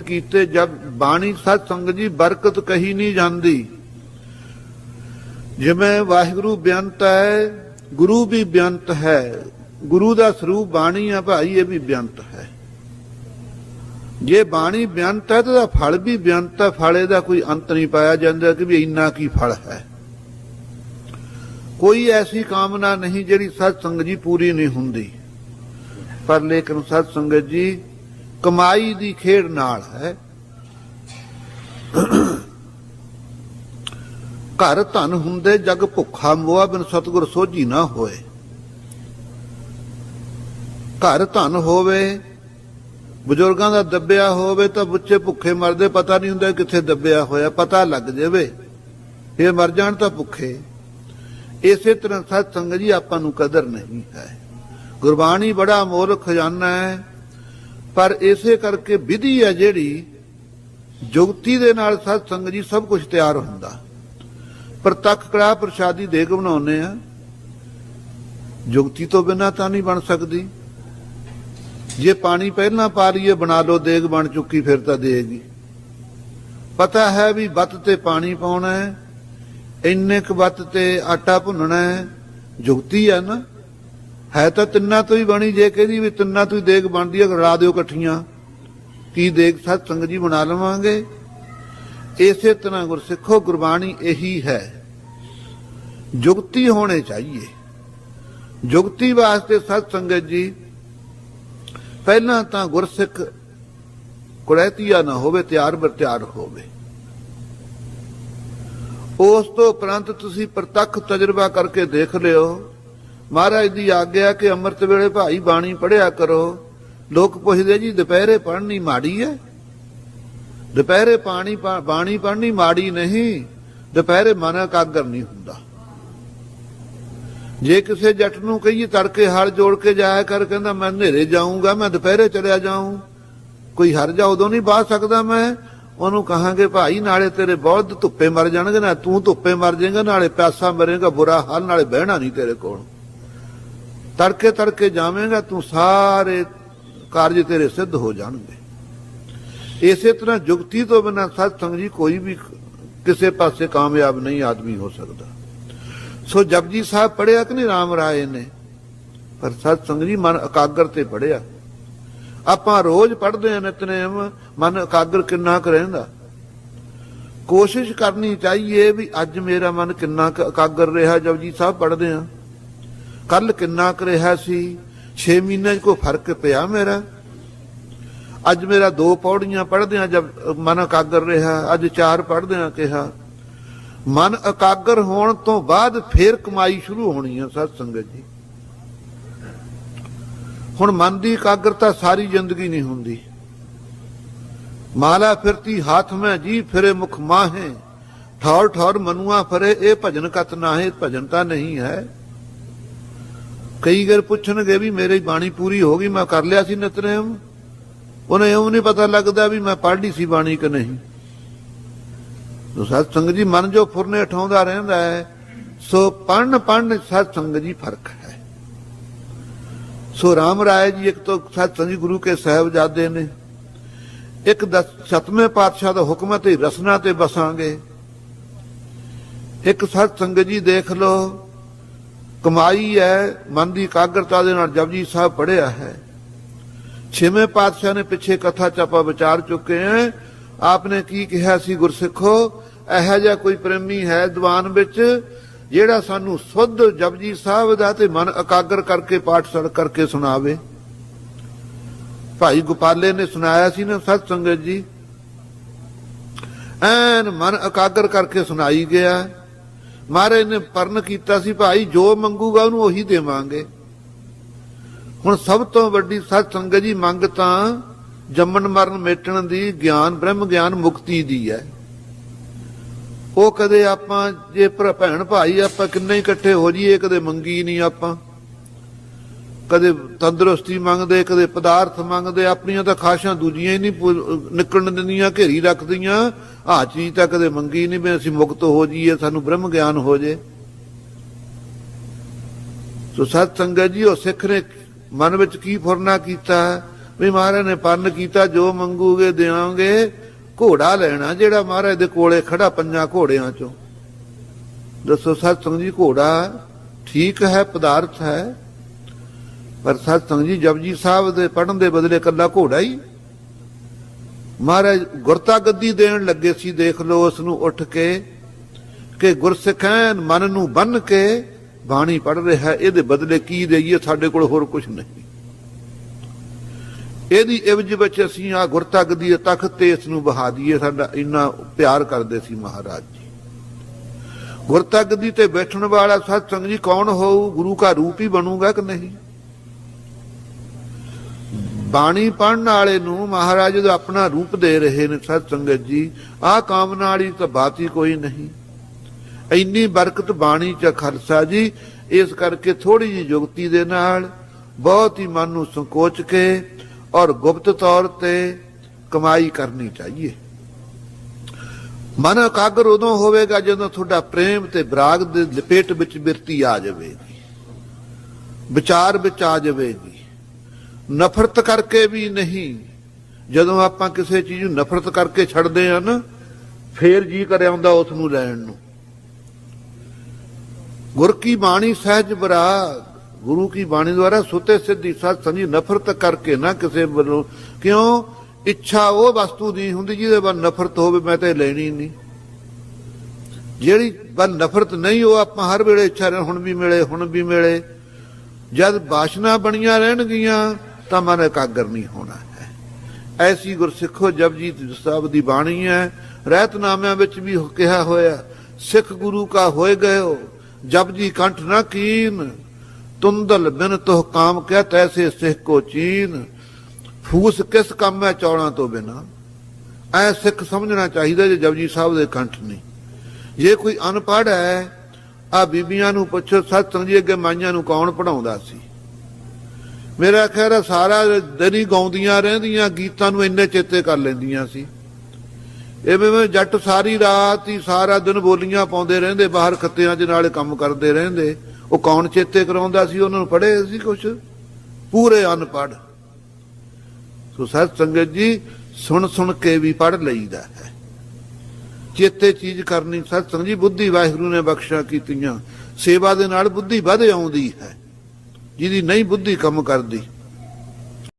ਕੀਤੇ ਕੀਤੇ ਜਬ ਬਾਣੀ ਸਤ ਸੰਗਤ ਜੀ ਬਰਕਤ ਕਹੀ ਨਹੀਂ ਜਾਂਦੀ। ਜਿਵੇਂ ਵਾਹਿਗੁਰੂ ਬੇਅੰਤ ਹੈ, ਗੁਰੂ ਵੀ ਬੇਅੰਤ ਹੈ। ਗੁਰੂ ਦਾ ਸਰੂਪ ਬਾਣੀ ਆ, ਭਾਈ ਇਹ ਵੀ ਬੇਅੰਤ ਹੈ। ਜੇ ਬਾਣੀ ਬੇਅੰਤ ਹੈ, ਤਾਂ ਫਲ ਵੀ ਬੇਅੰਤ ਹੈ। ਫਲ ਇਹਦਾ ਕੋਈ ਅੰਤ ਨਹੀਂ ਪਾਇਆ ਜਾਂਦਾ ਕਿ ਵੀ ਇੰਨਾ ਕੀ ਫਲ ਹੈ। ਕੋਈ ਐਸੀ ਕਾਮਨਾ ਨਹੀਂ ਜਿਹੜੀ ਸਤ ਸੰਗਤ ਜੀ ਪੂਰੀ ਨਹੀਂ ਹੁੰਦੀ। ਪਰ ਲੇਕਿਨ ਸਤ ਸੰਗਤ ਜੀ ਕਮਾਈ ਦੀ ਖੇਡ ਨਾਲ ਹੈ। ਘਰ ਧਨ ਹੁੰਦੇ, ਜਗ ਭੁੱਖਾ ਮੋਆ ਬਿਨ ਸਤਗੁਰ ਸੋਝੀ ਨਾ ਹੋਏ। ਘਰ ਧਨ ਹੋਵੇ, ਬਜ਼ੁਰਗਾਂ ਦਾ ਦੱਬਿਆ ਹੋਵੇ ਤਾਂ ਬੱਚੇ ਭੁੱਖੇ ਮਰਦੇ, ਪਤਾ ਨਹੀਂ ਹੁੰਦਾ ਕਿੱਥੇ ਦੱਬਿਆ ਹੋਇਆ, ਪਤਾ ਲੱਗ ਜਾਵੇ। ਇਹ ਮਰ ਜਾਣ ਤਾਂ ਭੁੱਖੇ। ਇਸੇ ਤਰ੍ਹਾਂ ਸਤ ਸੰਗਤ ਜੀ ਆਪਾਂ ਨੂੰ ਕਦਰ ਨਹੀਂ ਹੈ। ਗੁਰਬਾਣੀ ਬੜਾ ਅਮੋਲ ਖਜ਼ਾਨਾ ਹੈ ਪਰ ਇਸੇ ਕਰਕੇ ਵਿਧੀ ਹੈ ਜਿਹੜੀ ਜੁਗਤੀ ਦੇ ਨਾਲ ਸਤ ਸੰਗਤ ਜੀ ਸਭ ਕੁਝ ਤਿਆਰ ਹੁੰਦਾ। ਪ੍ਰਤੱਖ ਕੜਾ ਪ੍ਰਸ਼ਾਦੀ ਦੇਗ ਬਣਾਉਨੇ ਆ। ਜੁਗਤੀ ਤੋਂ ਬਿਨਾ ਤਾਂ ਨਹੀਂ ਬਣ ਸਕਦੀ। ਜੇ ਪਾਣੀ ਪਹਿਲਾਂ ਪਾ ਲਈਏ, ਬਣਾ ਲਓ, ਦੇਗ ਬਣ ਚੁੱਕੀ, ਫਿਰ ਤਾਂ ਦੇਗੀ। ਪਤਾ ਹੈ ਵੀ ਬੱਤ ਤੇ ਪਾਣੀ ਪਾਉਣਾ ਹੈ। ਇੰਨੇ ਕੁ ਬੱਤ ਤੇ ਆਟਾ ਭੁੰਨਣਾ ਹੈ। ਜੁਗਤੀ ਹੈ ਨਾ। ਹੈ ਤਾਂ ਤਿੰਨਾਂ ਤੋਂ ਹੀ ਬਣੀ, ਜੇ ਕਹਿੰਦੀ ਵੀ ਤਿੰਨਾਂ ਤੋਂ ਹੀ ਦੇਗ ਬਣਦੀ ਹੈ ਰਲਾ ਦਿਓ ਇਕੱਠੀਆਂ। ਕੀ ਦੇਗ ਸਤ ਸੰਗਤ ਜੀ ਬਣਾ ਲਵਾਂਗੇ? ਇਸੇ ਤਰ੍ਹਾਂ ਗੁਰਸਿੱਖੋ, ਗੁਰਬਾਣੀ ਇਹੀ ਹੈ। ਜੁਗਤੀ ਹੋਣੇ ਚਾਹੀਏ। ਜੁਗਤੀ ਵਾਸਤੇ ਸਤ ਸੰਗਤ ਜੀ, ਪਹਿਲਾਂ ਤਾਂ ਗੁਰਸਿੱਖ ਕੁੜੈਤੀਆ ਨਾ ਹੋਵੇ, ਤਿਆਰ ਬਰ ਤਿਆਰ ਹੋਵੇ। ਉਸ ਤੋਂ ਉਪਰੰਤ ਤੁਸੀਂ ਪ੍ਰਤੱਖ ਤਜਰਬਾ ਕਰਕੇ ਦੇਖ ਲਿਓ ਮਹਾਰਾਜ ਦੀ ਆਗਿਆ ਕਿ ਅੰਮ੍ਰਿਤ ਵੇਲੇ ਭਾਈ ਬਾਣੀ ਪੜਿਆ ਕਰੋ। ਲੋਕ ਪੁੱਛਦੇ ਜੀ, ਦੁਪਹਿਰੇ ਪੜ੍ਹਨੀ ਮਾੜੀ ਹੈ? ਦੁਪਹਿਰੇ ਪਾਣੀ ਬਾਣੀ ਪੜ੍ਹਨੀ ਮਾੜੀ ਨਹੀਂ, ਦੁਪਹਿਰੇ ਮਨ ਇਕਾਗਰ ਨਹੀਂ ਹੁੰਦਾ। ਜੇ ਕਿਸੇ ਜੱਟ ਨੂੰ ਕਹੀਏ, ਤੜਕੇ ਹਲ ਜੋੜ ਕੇ ਜਾਇਆ ਕਰ, ਕਹਿੰਦਾ ਮੈਂ ਹਨੇਰੇ ਜਾਊਂਗਾ, ਮੈਂ ਦੁਪਹਿਰੇ ਚਲਿਆ ਜਾਊਂ। ਕੋਈ ਹਰ ਜਾ ਉਦੋਂ ਨਹੀਂ ਬਾਹ ਸਕਦਾ ਮੈਂ। ਉਹਨੂੰ ਕਹਾਂਗੇ, ਭਾਈ, ਨਾਲੇ ਤੇਰੇ ਬਹੁਤ ਧੁੱਪੇ ਮਰ ਜਾਣਗੇ, ਨਾ ਤੂੰ ਧੁੱਪੇ ਮਰ ਜਾਏਗਾ, ਨਾਲੇ ਪਿਆਸਾ ਮਰੇਗਾ, ਬੁਰਾ ਹਾਲ, ਨਾਲੇ ਬਹਿਣਾ ਨਹੀਂ ਤੇਰੇ ਕੋਲ। ਤੜਕੇ ਤੜਕੇ ਜਾਵੇਂਗਾ, ਤੂੰ ਸਾਰੇ ਕਾਰਜ ਤੇਰੇ ਸਿੱਧ ਹੋ ਜਾਣਗੇ। ਇਸੇ ਤਰ੍ਹਾਂ ਜੁਗਤੀ ਤੋਂ ਬਿਨਾਂ ਸਤ ਸੰਗ ਜੀ ਕੋਈ ਵੀ ਕਿਸੇ ਪਾਸੇ ਕਾਮਯਾਬ ਨਹੀਂ ਆਦਮੀ ਹੋ ਸਕਦਾ। ਸੋ ਜਪਜੀ ਸਾਹਿਬ ਪੜਿਆ ਕਿ ਨਹੀਂ? ਰਾਮ ਰਾਏ ਨੇ। ਪਰ ਸਤ ਸੰਗ ਜੀ ਮਨ ਇਕਾਗਰ ਤੇ ਪੜਿਆ ਆਪਾਂ ਰੋਜ਼ ਪੜਦੇ ਹਾਂ ਨਿਤਨੇਮ, ਮਨ ਇਕਾਗਰ ਕਿੰਨਾ ਕੁ ਰਹਿੰਦਾ? ਕੋਸ਼ਿਸ਼ ਕਰਨੀ ਚਾਹੀਏ ਵੀ ਅੱਜ ਮੇਰਾ ਮਨ ਕਿੰਨਾ ਕੁ ਇਕਾਗਰ ਰਿਹਾ। ਜਪਜੀ ਸਾਹਿਬ ਪੜਦੇ ਹਾਂ। ਕੱਲ ਕਿੰਨਾ ਕੁ ਰਿਹਾ ਸੀ? 6 ਮਹੀਨੇ 'ਚ ਕੋਈ ਫ਼ਰਕ ਪਿਆ ਮੇਰਾ? ਅੱਜ ਮੇਰਾ ਦੋ ਪੌੜੀਆਂ ਪੜਦਿਆਂ ਜਦ ਮਨ ਇਕਾਗਰ ਰਿਹਾ, ਅੱਜ ਚਾਰ ਪੜਦਿਆਂ ਕਿਹਾ, ਮਨ ਇਕਾਗਰ ਹੋਣ ਤੋਂ ਬਾਅਦ ਫੇਰ ਕਮਾਈ ਸ਼ੁਰੂ ਹੋਣੀ ਹੈ ਸਤ ਸੰਗਤ ਜੀ। ਹੁਣ ਮਨ ਦੀ ਇਕਾਗਰਤਾ ਸਾਰੀ ਜ਼ਿੰਦਗੀ ਨਹੀਂ ਹੁੰਦੀ। ਮਾਲਾ ਫਿਰਤੀ ਹੱਥ ਮੈਂ ਜੀ ਫਿਰੇ ਮੁਖ ਮਾਹੇ ਠੌਰ ਠੌਰ ਮਨੁਆ ਫਰੇ, ਇਹ ਭਜਨ ਕਤ ਨਾਹੇ, ਭਜਨ ਤਾਂ ਨਹੀਂ ਹੈ। ਕਈ ਗਰ ਪੁੱਛਣਗੇ ਵੀ ਮੇਰੀ ਬਾਣੀ ਪੂਰੀ ਹੋ ਗਈ, ਮੈਂ ਕਰ ਲਿਆ ਸੀ ਨਿਤਨੇਮ। ਉਹਨੇ ਇਉਂ ਨਹੀਂ ਪਤਾ ਲੱਗਦਾ ਵੀ ਮੈਂ ਪੜ੍ਹ ਸੀ ਬਾਣੀ ਕਿ ਨਹੀਂ। ਸੋ ਸਤ ਸੰਗਤ ਜੀ, ਮਨ ਜੋ ਫੁਰਨੇ ਉਠਾਉਂਦਾ ਰਹਿੰਦਾ ਹੈ, ਸੋ ਪੜਨ ਪੜਨ ਸਤ ਸੰਗਤ ਜੀ ਫ਼ਰਕ ਹੈ। ਸੋ ਰਾਮ ਰਾਏ ਜੀ, ਇੱਕ ਤੋਂ ਸਤ ਸੰਗਤ ਗੁਰੂ ਕੇ ਸਾਹਿਬਜ਼ਾਦੇ ਨੇ। ਇੱਕ ਦਸ ਸਤਵੇਂ ਪਾਤਸ਼ਾਹ ਦਾ ਹੁਕਮ ਹੈ ਤੇ ਰਸਨਾ ਤੇ ਬਸਾਂਗੇ ਇੱਕ ਸਤ ਸੰਗਤ ਜੀ ਦੇਖ ਲੋ ਕਮਾਈ ਹੈ, ਮਨ ਦੀ ਇਕਾਗਰਤਾ ਦੇ ਨਾਲ ਜਪਜੀ ਸਾਹਿਬ ਪੜਿਆ ਹੈ। ਛੇਵੇਂ ਪਾਤਸ਼ਾਹ ਨੇ ਪਿੱਛੇ ਕਥਾ ਚ ਆਪਾਂ ਵਿਚਾਰ ਚੁੱਕੇ ਹਾਂ। ਆਪਨੇ ਕੀ ਕਿਹਾ ਸੀ ਗੁਰਸਿੱਖੋ? ਇਹੋ ਜਿਹਾ ਕੋਈ ਪ੍ਰੇਮੀ ਹੈ ਦੀਵਾਨ ਵਿੱਚ, ਜਿਹੜਾ ਸਾਨੂੰ ਸੁੱਧ ਜਪਜੀ ਸਾਹਿਬ ਦਾ ਤੇ ਮਨ ਇਕਾਗਰ ਕਰਕੇ ਪਾਠ ਸੜ ਕਰਕੇ ਸੁਣਾਵੇ। ਭਾਈ ਗੋਪਾਲੇ ਨੇ ਸੁਣਾਇਆ ਸੀ ਨਾ ਸਤ ਸੰਗਤ ਜੀ। ਐਨ ਮਨ ਇਕਾਗਰ ਕਰਕੇ ਸੁਣਾਈ ਗਿਆ। ਮਹਾਰਾਜ ਨੇ ਪਰਨ ਕੀਤਾ ਸੀ, ਭਾਈ ਜੋ ਮੰਗੂਗਾ ਉਹਨੂੰ ਉਹੀ ਦੇਵਾਂਗੇ। ਹੁਣ ਸਭ ਤੋਂ ਵੱਡੀ ਸਤ ਸੰਗਤ ਜੀ, ਮੰਗ ਤਾਂ ਜੰਮਣ ਮਰਨ ਮੇਟਣ ਦੀ, ਗਿਆਨ, ਬ੍ਰਹਮ ਗਿਆਨ ਮੁਕਤੀ ਦੀ ਹੈ। ਉਹ ਕਦੇ ਆਪਾਂ, ਜੇ ਭਰਾ ਭੈਣ ਭਾਈ ਆਪਾਂ ਕਿੰਨੇ ਇਕੱਠੇ ਹੋ ਜਾਈਏ, ਕਦੇ ਮੰਗੀ ਨਹੀਂ ਆਪਾਂ। ਕਦੇ ਤੰਦਰੁਸਤੀ ਮੰਗਦੇ, ਕਦੇ ਪਦਾਰਥ ਮੰਗਦੇ, ਆਪਣੀਆਂ ਤਾਂ ਖਾਸ਼ਾਂ ਦੂਜੀਆਂ ਹੀ ਨਹੀਂ ਨਿਕਲਣ ਦਿੰਦੀਆਂ, ਘੇਰੀ ਰੱਖਦੀਆਂ। ਆਹ ਚੀਜ਼ ਤਾਂ ਕਦੇ ਮੰਗੀ ਨਹੀਂ ਵੀ ਅਸੀਂ ਮੁਕਤ ਹੋ ਜਾਈਏ, ਸਾਨੂੰ ਬ੍ਰਹਮ ਗਿਆਨ ਹੋ ਜੇ। ਸੋ ਸਤ ਸੰਗਤ ਜੀ, ਉਹ ਸਿੱਖ ਨੇ ਮਨ ਵਿੱਚ ਕੀ ਫੁਰਨਾ ਕੀਤਾ? ਵੀ ਮਹਾਰਾਜ ਨੇ ਪੰਨ ਕੀਤਾ, ਜੋ ਮੰਗੂਗੇ ਦੇਵਾਂਗੇ ਘੋੜਾ ਲੈਣਾ ਜਿਹੜਾ ਮਹਾਰਾਜ ਦੇ ਕੋਲੇ ਖੜਾ ਪੰਜਾਂ ਘੋੜਿਆਂ ਚੋਂ। ਦੱਸੋ ਸਤਸੰਗ ਜੀ, ਘੋੜਾ ਠੀਕ ਹੈ, ਪਦਾਰਥ ਹੈ? ਪਰ ਸਤਸੰਗ ਜੀ, ਜਪਜੀ ਸਾਹਿਬ ਦੇ ਪੜਨ ਦੇ ਬਦਲੇ ਕੱਲਾ ਘੋੜਾ ਹੀ। ਮਹਾਰਾਜ ਗੁਰਤਾ ਗੱਦੀ ਦੇਣ ਲੱਗੇ ਸੀ, ਦੇਖ ਲਓ ਉਸ ਨੂੰ ਉੱਠ ਕੇ ਕਿ ਗੁਰਸਿੱਖਾਂ ਮਨ ਨੂੰ ਬੰਨ ਕੇ ਬਾਣੀ ਪੜ ਰਿਹਾ, ਇਹਦੇ ਬਦਲੇ ਕੀ ਦੇਈਏ, ਸਾਡੇ ਕੋਲ ਹੋਰ ਕੁਝ ਨਹੀਂ। ਇਹਦੀ ਇਵਜ ਵਿੱਚ ਅਸੀਂ ਆ ਗੁਰਤਾ ਗੱਦੀ ਦੇ ਤਖਤ ਤੇ ਇਸ ਨੂੰ ਬਹਾ ਦਈਏ, ਸਾਡਾ ਇੰਨਾ ਪਿਆਰ ਕਰਦੇ ਸੀ ਮਹਾਰਾਜ ਜੀ। ਗੁਰਤਾ ਗੱਦੀ ਤੇ ਬੈਠਣ ਵਾਲਾ ਸਤਸੰਗ ਜੀ ਕੌਣ ਹੋਊ? ਗੁਰੂ ਕਾ ਰੂਪ ਹੀ ਬਣੂਗਾ ਕਿ ਨਹੀਂ? ਬਾਣੀ ਪੜਨ ਵਾਲੇ ਨੂੰ ਮਹਾਰਾਜ ਦਾ ਆਪਣਾ ਰੂਪ ਦੇ ਰਹੇ ਨੇ ਸਤ ਸੰਗਤ ਜੀ। ਆਹ ਕਾਮਨਾ ਵਾਲੀ ਤਾਂ ਬਾਤ ਹੀ ਕੋਈ ਨਹੀਂ। ਇੰਨੀ ਬਰਕਤ ਬਾਣੀ ਚ ਖਰਸਾ ਜੀ, ਇਸ ਕਰਕੇ ਥੋੜੀ ਜਿਹੀ ਯੁਕਤੀ ਦੇ ਨਾਲ ਬਹੁਤ ਹੀ ਮਨ ਨੂੰ ਸੰਕੋਚ ਕੇ ਔਰ ਗੁਪਤ ਤੌਰ ਤੇ ਕਮਾਈ ਕਰਨੀ ਚਾਹੀਏ। ਮਨ ਇਕਾਗਰ ਉਦੋਂ ਹੋਵੇਗਾ ਜਦੋਂ ਤੁਹਾਡਾ ਪ੍ਰੇਮ ਤੇ ਵਿਰਾਗ ਦੇ ਲਪੇਟ ਵਿੱਚ ਬਿਰਤੀ ਆ ਜਾਵੇਗੀ। ਵਿਚਾਰ ਵਿੱਚ ਆ ਜਾਵੇਗੀ। ਨਫ਼ਰਤ ਕਰਕੇ ਵੀ ਨਹੀਂ। ਜਦੋਂ ਆਪਾਂ ਕਿਸੇ ਚੀਜ਼ ਨੂੰ ਨਫ਼ਰਤ ਕਰਕੇ ਛੱਡਦੇ ਆ ਨਾ, ਫੇਰ ਜੀ ਕਰ ਆਉਂਦਾ ਉਸ ਨੂੰ ਲੈਣ ਨੂੰ। ਗੁਰ ਕੀ ਬਾਣੀ ਸਹਿਜ ਬਰਾਗ, ਗੁਰੂ ਕੀ ਬਾਣੀ ਦੁਆਰਾ ਸੁਤੇ ਸਿੱਧੀ ਸਤ ਸੰਜੀ ਨਫ਼ਰਤ ਕਰਕੇ ਨਾ ਕਿਸੇ ਵੱਲੋਂ। ਕਿਉਂ? ਇੱਛਾ ਉਹ ਵਸਤੂ ਦੀ ਹੁੰਦੀ ਜਿਹਦੇ ਵੱਲ ਨਫ਼ਰਤ ਹੋਵੇ, ਮੈਂ ਤਾਂ ਇਹ ਲੈਣੀ ਨਹੀਂ। ਜਿਹੜੀ ਵੱਲ ਨਫ਼ਰਤ ਨਹੀਂ, ਉਹ ਆਪਾਂ ਹਰ ਵੇਲੇ ਇੱਛਾ ਰਹਿ ਹੁਣ ਵੀ ਮਿਲੇ, ਹੁਣ ਵੀ ਮਿਲੇ। ਜਦ ਬਾਸ਼ਨਾ ਬਣੀਆਂ ਰਹਿਣਗੀਆਂ ਤਾਂ ਮਨ ਇਕਾਗਰ ਨਹੀਂ ਹੋਣਾ ਹੈ। ਐਸੀ ਗੁਰਸਿੱਖੋ ਜਪਜੀਤ ਸਾਹਿਬ ਦੀ ਬਾਣੀ ਹੈ ਰਹਿਤਨਾਮਿਆਂ ਵਿੱਚ ਵੀ ਕਿਹਾ ਹੋਇਆ, ਸਿੱਖ ਗੁਰੂ ਕਾ ਹੋਏ ਗਇਓ, ਜਪਜੀ ਕੰਠ ਨਾ ਕੀਨ, ਤੁੰਦਲ ਬਿਨ ਤੋਹ ਕਾਮ ਕਹਿ ਤੈਸੇ ਸਿੱਖ ਕੋ ਚੀਨ, ਫੂਸ ਕਿਸ ਕੰਮ ਹੈ ਚੌਲਾਂ ਤੋਂ ਬਿਨਾ। ਐ ਸਿੱਖ ਸਮਝਣਾ ਚਾਹੀਦਾ ਜੇ ਜਪਜੀ ਸਾਹਿਬ ਦੇ ਕੰਠ ਨਹੀਂ। ਜੇ ਕੋਈ ਅਨਪੜ੍ਹ ਹੈ ਆ ਬੀਬੀਆਂ ਨੂੰ ਪੁੱਛੋ ਸਤਸੰਗ ਜੀ, ਅੱਗੇ ਮਾਈਆਂ ਨੂੰ ਕੌਣ ਪੜਾਉਂਦਾ ਸੀ? ਮੇਰਾ ਖਿਆਲ ਸਾਰਾ ਦਿਨ ਹੀ ਗਾਉਂਦੀਆਂ ਰਹਿੰਦੀਆਂ, ਗੀਤਾਂ ਨੂੰ ਇੰਨੇ ਚੇਤੇ ਕਰ ਲੈਂਦੀਆਂ ਸੀ। ਐਵੇਂ ਮੈਂ ਜੱਟ ਸਾਰੀ ਰਾਤ ਹੀ ਸਾਰਾ ਦਿਨ ਬੋਲੀਆਂ ਪਾਉਂਦੇ ਰਹਿੰਦੇ, ਬਾਹਰ ਖੱਤਿਆਂ 'ਚ ਨਾਲ ਕੰਮ ਕਰਦੇ ਰਹਿੰਦੇ। ਉਹ ਕੌਣ ਚੇਤੇ ਕਰਾਉਂਦਾ ਸੀ, ਉਹਨਾਂ ਨੂੰ ਪੜ੍ਹੇ ਸੀ ਕੁਛ? ਪੂਰੇ ਅਨਪੜ੍ਹ। ਸੋ ਸਤ ਸੰਗਤ ਜੀ, ਸੁਣ ਸੁਣ ਕੇ ਵੀ ਪੜ੍ਹ ਲਈਦਾ ਹੈ। ਚੇਤੇ ਚੀਜ਼ ਕਰਨੀ ਸਤ ਸੰਗਤ ਜੀ, ਬੁੱਧੀ ਵਾਹਿਗੁਰੂ ਨੇ ਬਖਸ਼ਾ ਕੀਤੀਆਂ। ਸੇਵਾ ਦੇ ਨਾਲ ਬੁੱਧੀ ਵੱਧ ਆਉਂਦੀ ਹੈ। ਜਿਹਦੀ ਨਹੀਂ ਬੁੱਧੀ ਕੰਮ ਕਰਦੀ।